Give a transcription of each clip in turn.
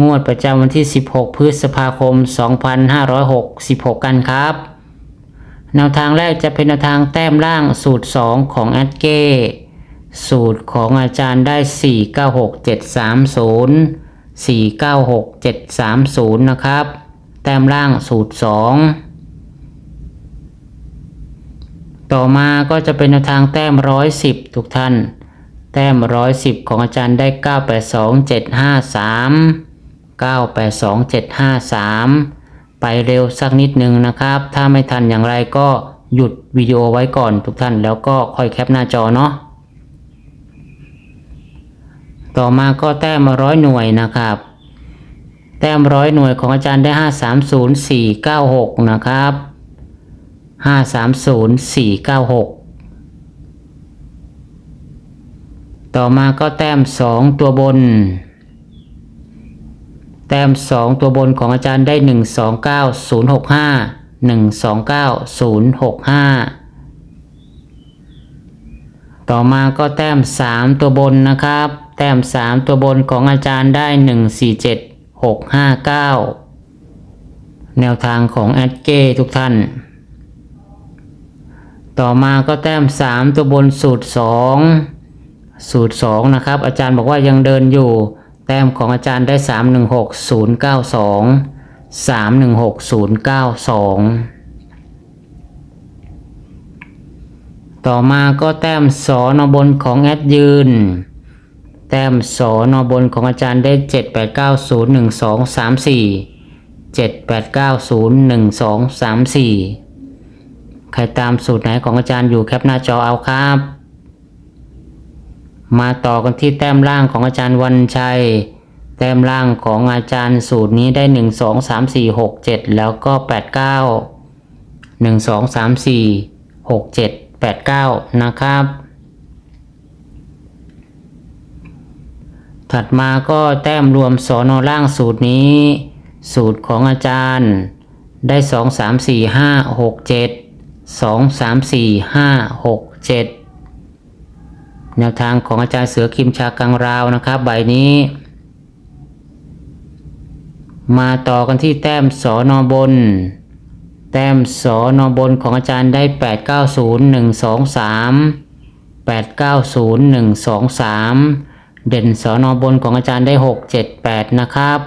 งวดประจำวันที่ 16 พฤษภาคม 2566 กันครับ แนวทางแรกจะเป็นแนวทางแต้มล่างสูตร 2 ของแอดเก้ สูตรของอาจารย์ได้ 496730 496730 นะครับ แต้มล่างสูตร 2 ต่อมาก็จะเป็นแนวทางแต้ม 110 ทุกท่านแต้ม 110 ของอาจารย์ได้ 982753 982753 ไปเร็วสักนิดหนึ่งนะครับ ถ้าไม่ทันอย่างไรก็หยุดวิดีโอไว้ก่อนทุกท่านแล้วก็ค่อยแคปหน้าจอเนาะต่อมาก็แต้มร้อยหน่วยนะครับ แต้มร้อยหน่วยของอาจารย์ได้ 530496 นะครับ 530496ต่อมาก็แต้ม 2 ตัวบน แต้ม 2 ตัวบนของอาจารย์ได้ 129065 129065 ต่อมาก็แต้ม 3 ตัวบนนะครับ แต้ม 3 ตัวบนของอาจารย์ได้ 147659 แนวทางของแอดเก้ทุกท่าน ต่อมาก็แต้ม 3 ตัวบนสูตร 2 สูตร 2 นะครับ อาจารย์บอกว่ายังเดินอยู่ แต้มของอาจารย์ได้ 316092 316092 ต่อมาก็แต้มสอนอบนของแอดยืน แต้มสอนอบนของอาจารย์ได้ 78901234 78901234 ใครตามสูตรไหนของอาจารย์อยู่แคปหน้าจอเอาครับ มาต่อกันที่แต้มล่างของอาจารย์วันชัย แต้มล่างของอาจารย์สูตรนี้ได้ 1 2 3 4 6 7 แล้วก็ 89 1 2 3 4 6 7 8 9 นะครับ ถัดมาก็แต้มรวมสอนอล่างสูตรนี้ สูตรของอาจารย์ได้ 2 3 4 5 6 7 2 3 4 5 6 7 แนวทางของอาจารย์เสือคิมชากังราวนะครับ ใบนี้ มาต่อกันที่แต้มสอนอบน แต้มสอนอบนของอาจารย์ได้ 890123 890123 เด่นสอนอบนของอาจารย์ได้ 678 นะครับ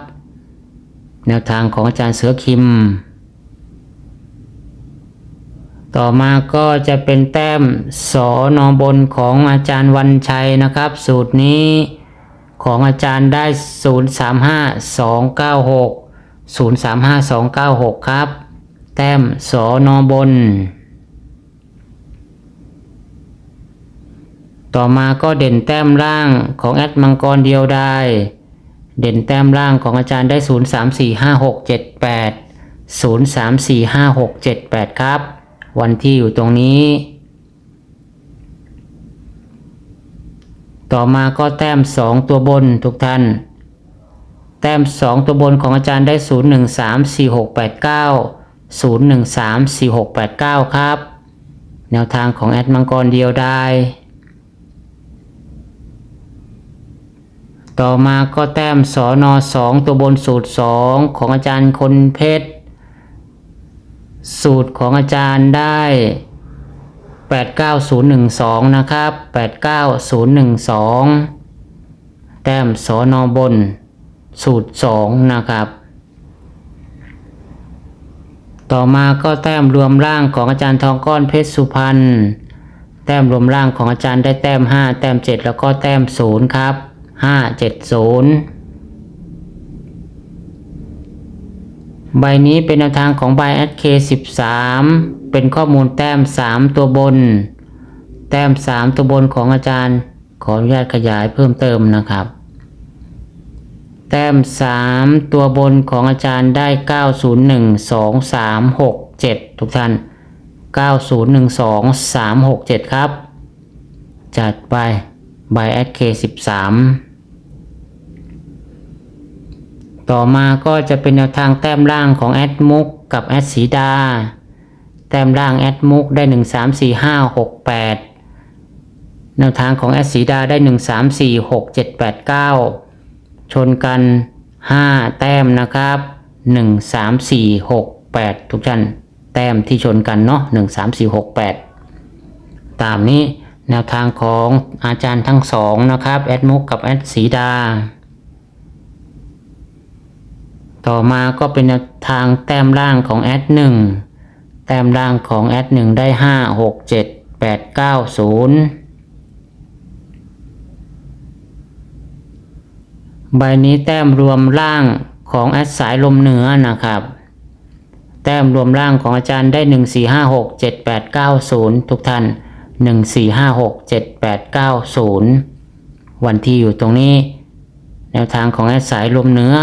แนวทางของอาจารย์เสือคิม ต่อมาก็จะเป็นแต้มสอนอบนของอาจารย์วันชัยนะครับ สูตรนี้ของอาจารย์ได้ 035296 035296 ครับ แต้มสอนอบน ต่อมาก็เด่นแต้มล่างของแอดมังกรเดียวได้ เด่นแต้มล่างของอาจารย์ได้ 034567 034567ครับ วันที่อยู่ตรงนี้ ต่อมาก็แต้ม 2 ตัวบนทุกท่าน แต้ม 2 ตัวบนของอาจารย์ได้ 013469 013469ครับ แนวทางของแอดมังกรเดียวได้ ต่อมาก็แต้มสอนอ2ตัวบนสูตร 2 ของอาจารย์คนเพชร สูตรของอาจารย์ได้ 89012 นะครับ 89012 แต้มสอนอบน สูตร 2 นะครับ ต่อมาก็แต้มรวมร่างของอาจารย์ทองก้อนเพชรสุพรรณแต้มรวมร่างของอาจารย์ได้แต้ม 5 แต้ม 7 แล้วก็แต้ม 0 ครับ 570 ใบนี้เป็นแนวทางของใบ SK 13 เป็นข้อมูลแต้ม 3 ตัวบน แต้ม 3 ตัวบนของอาจารย์ ขออนุญาตขยายเพิ่มเติมนะครับ แต้ม 3 ตัวบนของอาจารย์ได้ 901 2 3 6 7 ทุกท่าน 9012 367 ครับ จัดไปใบ SK 13 ต่อมาก็จะเป็นแนวทางแต้มล่างของแอดมุกกับแอดสีดา แต้มล่างแอดมุกได้หนึ่งสามสี่ห้าหกแปดแนวทางของแอดสีดาได้หนึ่งสามสี่หกเจ็ดแปดเก้าชนกัน 5 แต้มนะครับ 1 3 4 6 8 ทุกท่านแต้มที่ชนกันเนาะ1 3 4 6 8 ตามนี้แนวทางของอาจารย์ทั้งสองนะครับ แอดมุกกับแอดสีดา ต่อมาก็เป็นทางแต้มล่างของแอดหนึ่งแต้มล่างของแอดหนึ่งได้5 6 7 8 9 0ใบนี้แต้มรวมล่างของแอดสายลมเหนือนะครับ แต้มรวมล่างของอาจารย์ได้1 4 5 6 7 8 9 0ทุกท่าน1 4 5 6 7 8 9 0วันที่อยู่ตรงนี้ แนวทางของแอดสายลมเหนือ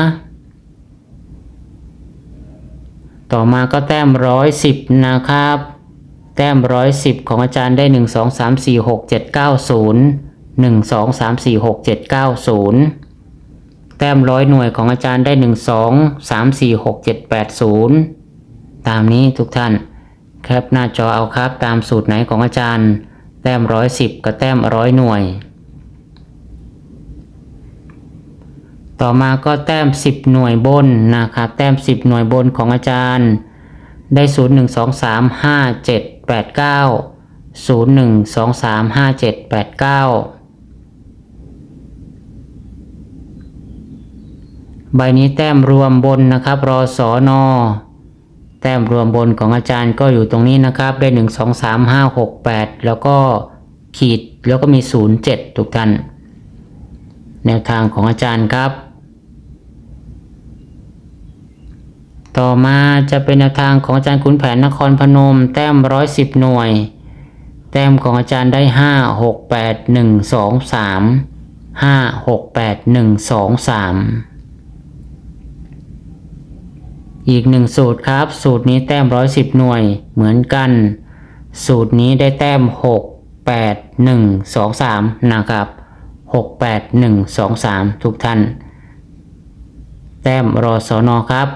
ต่อมาก็แต้มร้อยสิบนะครับ แต้มร้อยสิบของอาจารย์ได้1 2 3 4 6 7 9 0 1 2 3 4 6 7 9 0แต้มร้อยหน่วยของอาจารย์ได้1 2 3 4 6 7 8 0ตามนี้ทุกท่าน แคปหน้าจอเอาครับตามสูตรไหนของอาจารย์ แต้มร้อยสิบกับแต้มร้อยหน่วย ต่อมาก็แต้ม 10 หน่วยบนนะครับ แต้ม 10 หน่วยบนของอาจารย์ ได้ 0 1 2 3 5 7 8 9 0 1 2 3 5 7 8 9 ใบนี้แต้มรวมบนนะครับ รอสอนอแต้มรวมบนของอาจารย์ก็อยู่ตรงนี้นะครับ ได้ 1 2 3 5 6 8 แล้วก็ขีดแล้วก็มี 0 7 ทุกท่าน แนวทางของอาจารย์ครับ ต่อมาจะเป็นแนวทางของอาจารย์ขุนแผนนครพนม แต้มร้อยสิบหน่วย แต้มของอาจารย์ได้ห้าหกแปดหนึ่งสองสามห้าหกแปดหนึ่งสองสามอีกหนึ่งสูตรครับ สูตรนี้แต้มร้อยสิบหน่วยเหมือนกัน สูตรนี้ได้แต้มหกแปดหนึ่งสองสามนะครับ หกแปดหนึ่งสองสามทุกท่าน แต้มรอสอนอครับ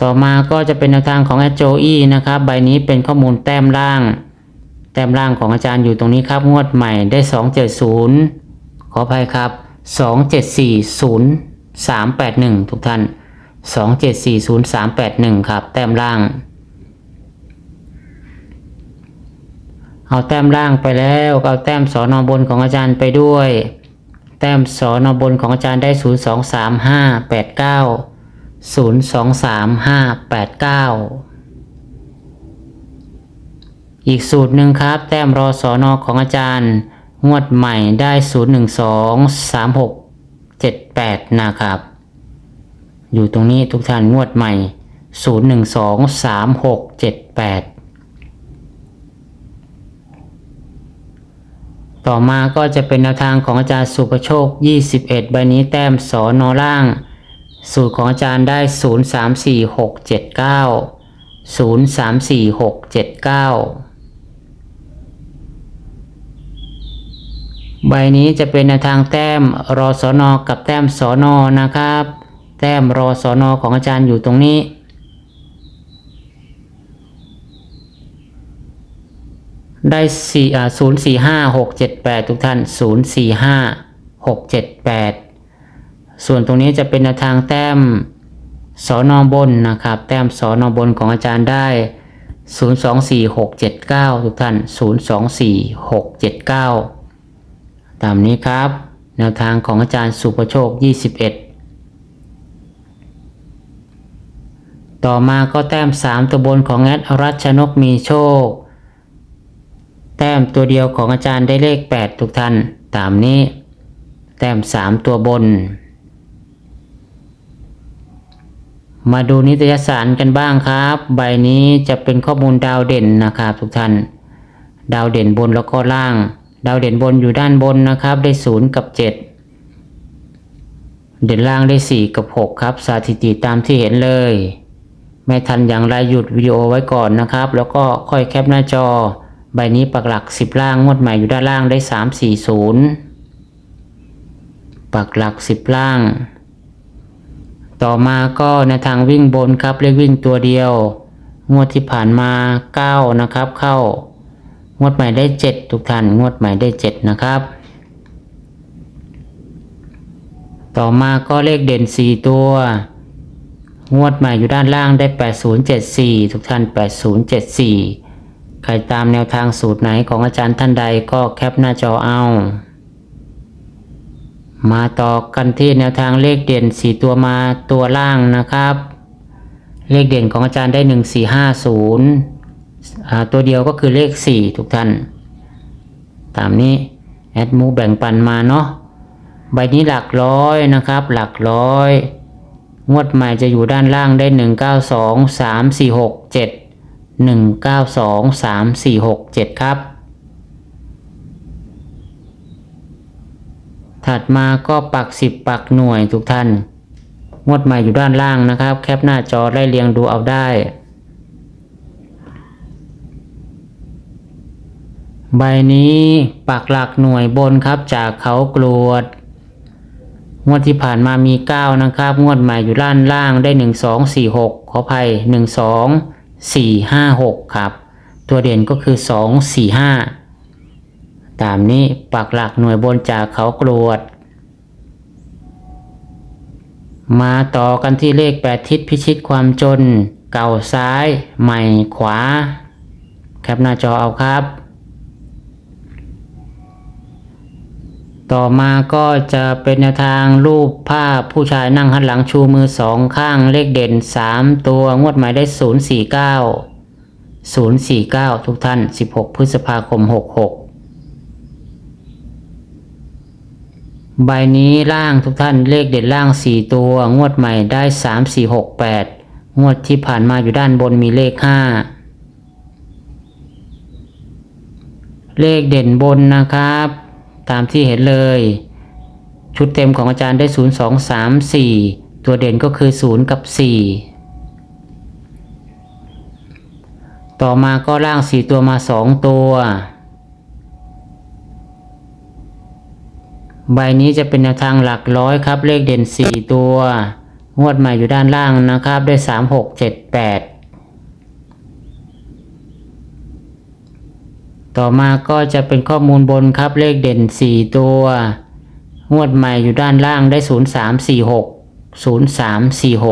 ต่อมาก็จะเป็นแนวทางของแอดโจอีนะครับ ใบนี้เป็นข้อมูลแต้มล่าง แต้มล่างของอาจารย์อยู่ตรงนี้ครับ งวดใหม่ได้ 270 ขออภัยครับ 2740381 ทุกท่าน 2740381 ครับ แต้มล่าง เอาแต้มล่างไปแล้วก็เอาแต้มสอนอบนของอาจารย์ไปด้วย แต้มสอนอบนของอาจารย์ได้ 0235589 023589 อีกสูตรหนึ่งครับ แต้มรอสอนอของอาจารย์ งวดใหม่ได้ 0123678 นะครับ อยู่ตรงนี้ทุกท่านงวดใหม่ 0123678 ต่อมาก็จะเป็นแนวทางของอาจารย์สุประโชค 21 ใบนี้แต้มสอนอล่าง สูตรของอาจารย์ได้ 0 3 4 6 7 9 0 3 4 6 7 9 ใบนี้จะเป็นแนวทางแต้มรอสอนอกับแต้มสอนอนะครับ แต้มรอสอนอของอาจารย์อยู่ตรงนี้ ได้สี่อ่าศูนย์สี่ห้าหกเจ็ดแปดทุกท่านศูนย์สี่ห้าหกเจ็ดแปดส่วนตรงนี้จะเป็นแนวทางแต้มสอนอบนนะครับ แต้มสอนอบนของอาจารย์ได้ศูนย์สองสี่หกเจ็ดเก้าทุกท่านศูนย์สองสี่หกเจ็ดเก้าตามนี้ครับ แนวทางของอาจารย์สุประโชคยี่สิบเอ็ดต่อมาก็แต้มสามตัวบนของแอดรัชนกมีโชค แต้มตัวเดียวของอาจารย์ได้เลข 8 ทุกท่าน ตามนี้ แต้ม 3 ตัวบน มาดูนิตยสารกันบ้างครับ ใบนี้จะเป็นข้อมูลดาวเด่นนะครับทุกท่าน ดาวเด่นบนแล้วก็ล่าง ดาวเด่นบนอยู่ด้านบนนะครับ ได้ศูนย์กับเจ็ดเด่นล่างได้สี่กับหกครับ สถิติตามที่เห็นเลย ไม่ทันอย่างไรหยุดวิดีโอไว้ก่อนนะครับ แล้วก็ค่อยแคปหน้าจอ ใบนี้ปักหลัก 10 ล่างงวดใหม่อยู่ด้านล่างได้ 340 ปักหลัก 10 ล่าง ต่อมาก็ในทางวิ่งบนครับเลขวิ่งตัวเดียว งวดที่ผ่านมา 9 นะครับ เข้างวดใหม่ได้ 7 ทุกท่านงวดใหม่ได้ 7 นะครับ ต่อมาก็เลขเด่น 4 ตัว งวดใหม่อยู่ด้านล่างได้ 8074 ทุกท่าน 8074 ใครตามแนวทางสูตรไหนของอาจารย์ท่านใดก็แคปหน้าจอเอา มาต่อกันที่แนวทางเลขเด่น 4 ตัวมาตัวล่างนะครับ เลขเด่นของอาจารย์ได้ 1450อ่าตัวเดียวก็คือเลข 4 ทุกท่าน ตามนี้แอดมูแบ่งปันมาเนาะใบนี้หลักร้อยนะครับ หลักร้อย งวดใหม่จะอยู่ด้านล่างได้หนึ่ง เก้าสองสามสี่หนึ่งเก้าสองสามสี่หกเจ็ดครับ ถัดมาก็ปักสิบปักหน่วยทุกท่าน งวดใหม่อยู่ด้านล่างนะครับ แคปหน้าจอไล่เรียงดูเอาได้ ใบนี้ปักหลักหน่วยบนครับจากเขากรวด งวดที่ผ่านมามี 9 นะครับ งวดใหม่อยู่ด้านล่างได้ 1 2 4 6 ขออภัย 1 2 4 5 6 ครับ ตัวเด่นก็คือ 2 4 5 ตามนี้ปักหลักหน่วยบนจากเขากรวด มาต่อกันที่เลข 8 ทิศพิชิตความจน เก่าซ้าย ใหม่ขวา แคปหน้าจอเอาครับ ต่อมาก็จะเป็นแนวทางรูปภาพผู้ชายนั่งหันหลังชูมือสองข้างเลขเด่น 3 ตัวงวดหมายได้ 049 049 ทุกท่าน 16 พฤษภาคม 66 ใบนี้ล่างทุกท่านเลขเด่นล่าง 4 ตัว งวดใหม่ได้ 3 4 6 8 งวดที่ผ่านมาอยู่ด้านบนมีเลข 5เลขเด่นบนนะครับ ตามที่เห็นเลย ชุดเต็มของอาจารย์ได้ 0 2 3 4 ตัวเด่นก็คือ 0 กับ 4 ต่อมาก็ล่าง 4 ตัวมา 2 ตัว ใบนี้จะเป็นแนวทางหลักร้อยครับ เลขเด่น 4 ตัว งวดใหม่อยู่ด้านล่างนะครับได้ 3 6 7 8 ต่อมาก็จะเป็นข้อมูลบนครับเลขเด่น 4 ตัว งวดใหม่อยู่ด้านล่างได้ 0 3 4 6 0 3 4 6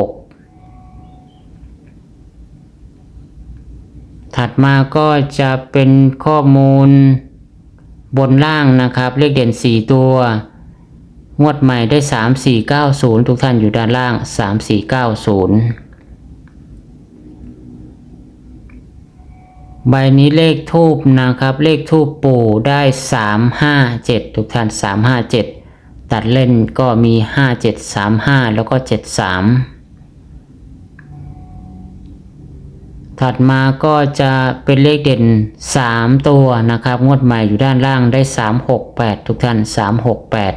ถัดมาก็จะเป็นข้อมูลบนล่างนะครับ เลขเด่น 4 ตัว งวดใหม่ได้ 3 4 9 0 ทุกท่านอยู่ด้านล่าง 3490 4 9 0 ใบนี้เลขทูบนะครับ เลขทูบปู่ได้สามห้าเจ็ดทุกท่านสามห้าเจ็ดตัดเล่นก็มีห้าเจ็ดสามห้าแล้วก็เจ็ดสามถัดมาก็จะเป็นเลขเด่นสามตัวนะครับ งวดใหม่อยู่ด้านล่างได้สามหกแปดทุกท่านสามหกแปด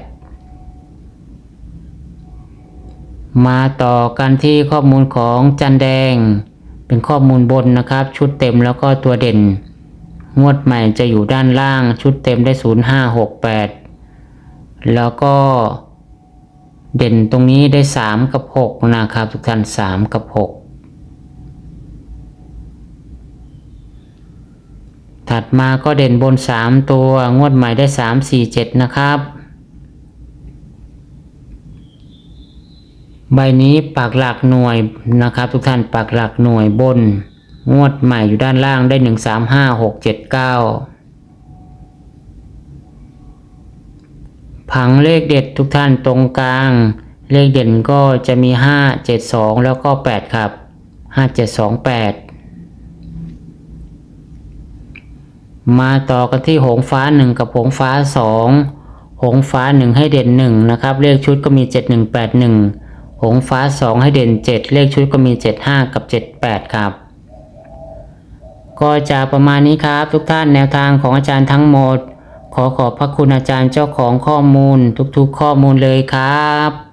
มาต่อกันที่ข้อมูลของจันแดง เป็นข้อมูลบนนะครับ ชุดเต็มแล้วก็ตัวเด่น งวดใหม่จะอยู่ด้านล่าง ชุดเต็มได้ 0 5 6 8 แล้วก็เด่นตรงนี้ได้ 3 กับ 6 นะครับ ทุกท่าน 3 กับ 6 ถัดมาก็เด่นบน 3 ตัวงวดใหม่ได้ 3 4 7 นะครับ ใบนี้ปักหลักหน่วยนะครับ ทุกท่านปักหลักหน่วยบน งวดใหม่อยู่ด้านล่างได้หนึ่งสามห้าหกเจ็ดเก้าผังเลขเด็ดทุกท่านตรงกลาง เลขเด่นก็จะมีห้าเจ็ดสองแล้วก็แปดครับห้าเจ็ดสองแปดมาต่อกันที่หงฟ้าหนึ่งกับหงฟ้าสองหงฟ้าหนึ่งให้เด่นหนึ่งนะครับ เลขชุดก็มีเจ็ดหนึ่งแปดหนึ่ง หงฟ้า 2 ให้เด่น 7 เลขชุดก็มี 75 กับ 78 ครับ ก็จะประมาณนี้ครับ ทุกท่านแนวทางของอาจารย์ทั้งหมด ขอขอบพระคุณอาจารย์เจ้าของข้อมูลทุกๆข้อมูลเลยครับ